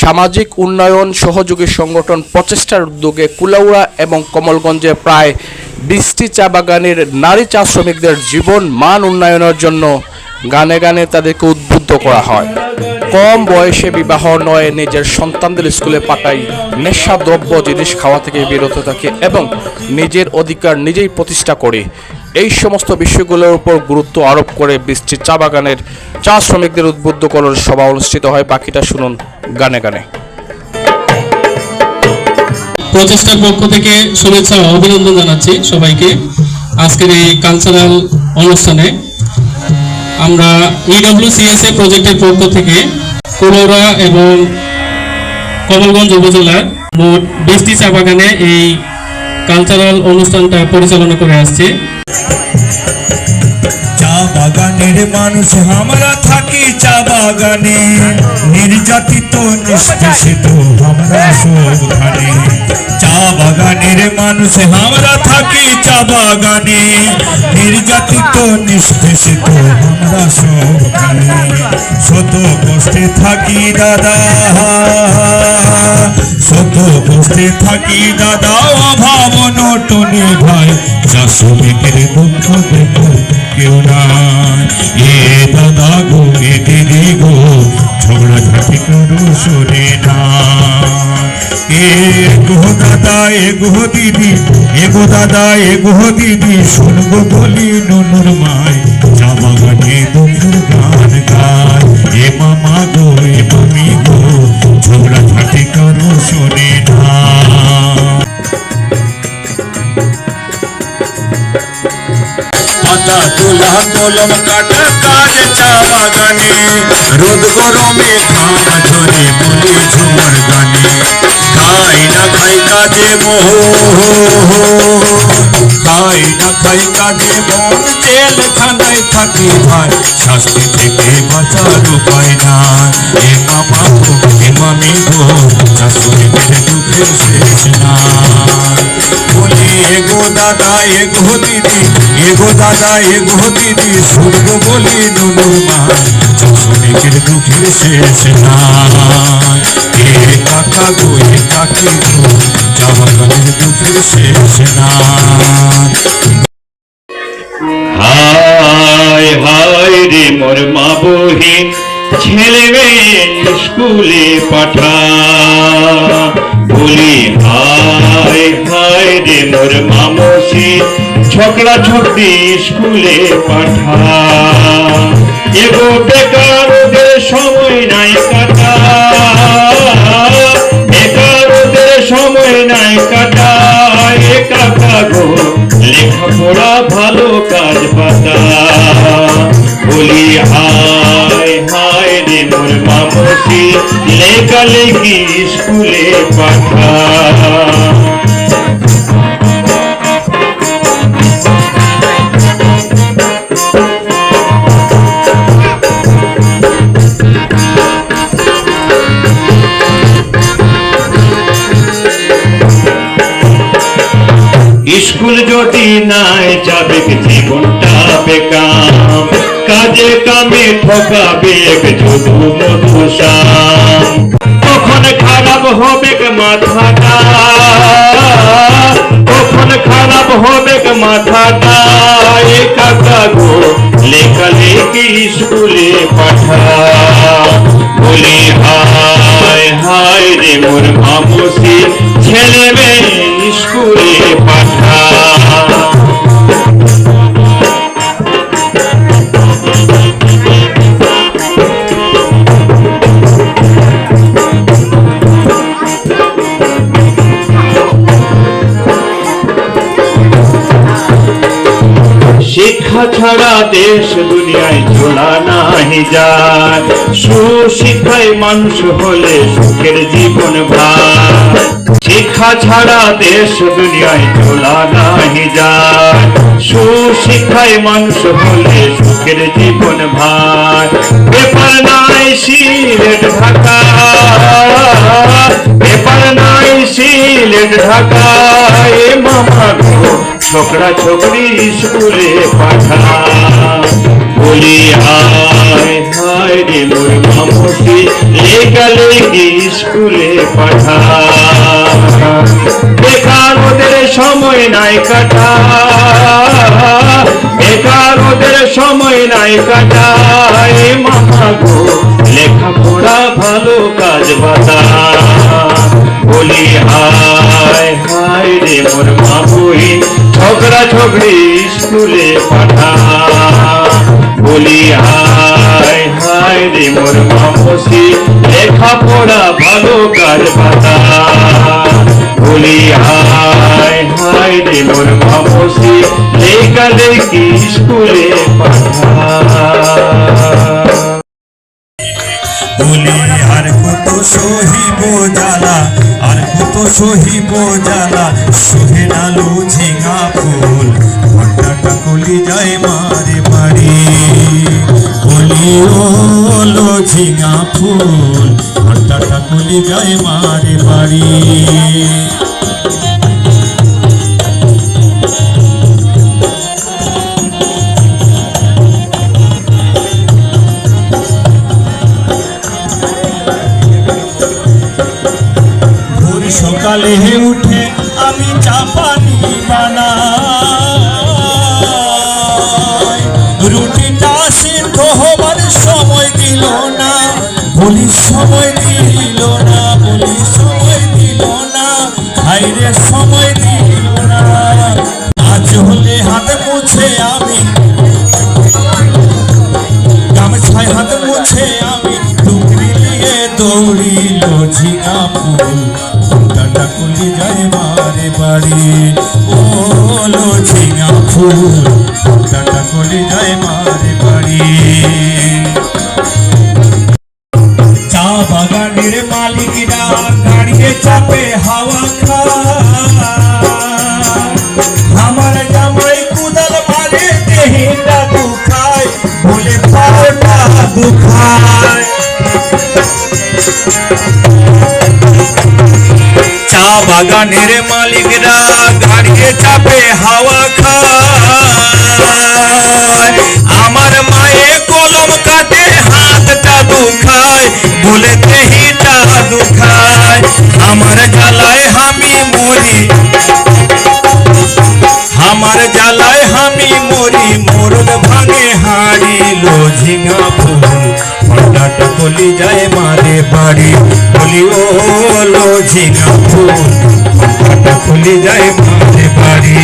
সামাজিক উন্নয়ন সহযোগী সংগঠন প্রচেষ্টার উদ্যোগে কুলাউড়া এবং কমলগঞ্জে প্রায় বিশটি চা বাগানের নারী চা শ্রমিকদের জীবন মান উন্নয়নের জন্য গানে গানে তাদেরকে উদ্বুদ্ধ করা হয়। কম বয়সে বিবাহ নয়, নিজের সন্তানদের স্কুলে পাঠাই। নেশা, দ্রব্য, জিনিস খাওয়া থেকে বিরত থাকে এবং নিজের অধিকার নিজেই প্রতিষ্ঠা করে। এই সমস্ত বিষয়গুলোর উপর গুরুত্ব আরোপ করে বৃষ্টির চা বাগানের চা শ্রমিকদের উদ্বুদ্ধ করার সভা অনুষ্ঠিত হয়। বাকিটা শুনুন গানে গানে। প্রচেষ্টার পক্ষ থেকে শুভেচ্ছা অভিনন্দন জানাচ্ছি সবাইকে। আজকের এই কালচারাল অনুষ্ঠানে আমরা E ইডব্লিউসিএসএ প্রজেক্টের পক্ষ থেকে কুলোরা এবং কমলগঞ্জ উপজেলার মোট বিশটি চা বাগানে এই কালচারাল অনুষ্ঠানটা পরিচালনা করে আসছে। বাগানের মানুষ, আমরা থাকি চা বাগানে। নির্যাতিত, নিষ্পেষিত চা বাগানের মানুষ, আমরা থাকি চা বাগানে। নির্যাতিত, নিষ্পেষিত, আমরা সবখানে শত কষ্টে থাকি দাদা। শত কষ্টে থাকি দাদা। অভাব নটনে ভাই, যা শ্রমিকের দুঃখ দেখো। কেউ নাই। এ দাদা গো, এ দিদি গো, ঝগড়া ঝাঁটি করো সরে না। এ গো দাদা, এ গো দিদি, এ দাদা, এ গো দিদি, শুনব বলি নুনুর মায়, জামা গান তোলা কলম কাটা কাজ চা বাগানে রোদ গরমে ঘাম ঝরে বলে ঝুমর গানে। খাই না, খাই কাজে মোহ খাই না, খাই কাজে মন জেলখানায় থাকি ভাই শাস্তি থেকে বাঁচার উপায় নাই। এ মামা গো এ মামি গো শাশুড়িদের দুঃখের শেষ বলি এগো দাদা, এগো দিদি, এগো দাদা, এগো দিদি, শুনব বলি নুনু দুঃখের শেষ নাই। এ কাকা গো, এ কাকি গো জামাকানের দুঃখের শেষ নাই। হায় হায় রে মোর মা বহিন ছেলে স্কুলে পাঠা। বলি, হায় রে মোর মামসি ছোকরা ছোকরি স্কুলে পাঠা এগো বেকারদের সময় নাই কাটা বেকারদের সময় নাই কাটা এ কাকা গো, লেখাপড়া ভালো কাজ পাতা বলি, হায় হায় রে মোর মামসি লেখা লেখি স্কুলে পাঠা নাই যাবে জীবনটা বেকাম? কাজে কামে ঠকাবে শুধু মধুসাম তখন খারাপ হবে মাথাটা? তখন খারাপ হবে মাথাটা? এ কাকা গো লেখা লেখি স্কুলে পাঠা বলি, হায় হায় রে মোর মামসি ছেলে মেয়ে দুনিয়ায় চলা নাহি সুশিক্ষায় মানুষ হলে সুখের জীবন ভাই শিক্ষা ছাড়া দেশ দুনিয়ায় চলা নাহি যায়। সুশিক্ষায় মানুষ হলে সুখের জীবন ভাই পেপার নাই সিলেট ঢাকা। পেপার নাই সিলেট ঢাকা। এ মামা ছোকরা ছোকরি স্কুলে পাঠা বলি হায় হায় রে মোর স্কুলে পাঠায় বেকার ওদের সময় নাই কাটা বেকার ওদের সময় নাই গো, লেখাপড়া ভালো কাজ বাতা বলি হায় হায় রে মোর ঝগড়ি স্কুলে পাঠা। বলি হায় হায় রে মোর মামসি লেখাপড়া ভালো কাজ বাতা বলি হায় হায় রে মোর মামসি লেখা লেখি স্কুলে পাঠা। বলি, আর কত সহিব জ্বালা, আর কত সহিব জ্বালা সহে নালু ঝিঙা ফুল কলি যায় মারে বাড়ি। বলি ওলো ঝিঙা ফুল ঘন্টাটা কলি যায় মারে বাড়ি। সিদ্ধ হবার সময় দিল না, বলি সময় দিল না, বলি সময় দিল না হাইরে সময় দিল না। আজ হলে হাত মুছে আমি, গামছায় হাত মুছে আমি, টুকরি নিয়ে দৌড়িল ঝিঙা ফুল ঘন্টাটা কুলি যায় মারে বাড়ি। ওলো ঝিঙা ফুল ঘন্টাটা কুলি যায় মারে চা বাগানের মালিকরা গাড়িয়ে চাপে হাওয়া খায়। আমার মায়ে কলম কাটে হাতটা দুখায় বলে দেহিটা দুখায় আমার জ্বালায় আমি মরি, আমার জ্বালায় আমি মরি, মোরদ ভাঙে হারিল ঝিঙা ফুল। ফটাটা কলি যায় মারে বাড়ি। বলি, ও লো ঝিঙা ফুল ফটাটা কলি যায় মারে বাড়ি।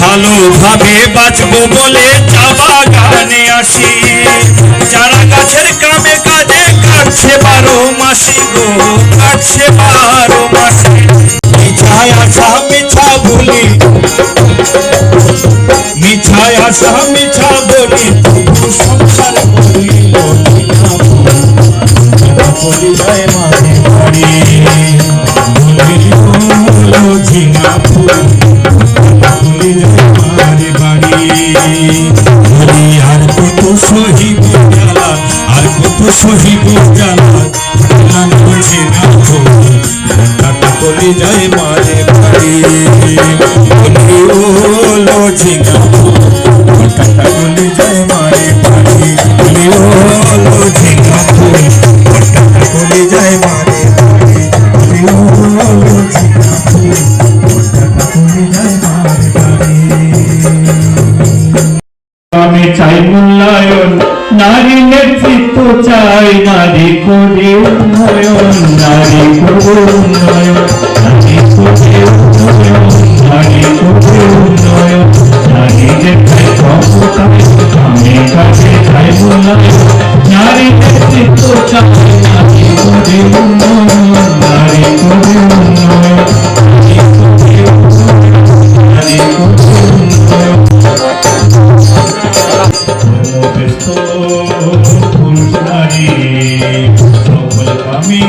ভালোভাবে বাঁচবো বলে চা বাগানে আসি। চারা গাছের কাটছে বারো মাসি গো, কাটছে বারো মাসি। মিঠাই আশা মিঠা বলি। মিঠাই আশা মিঠা বলি। ওলো ব্যস্ত নারী সকল আমি।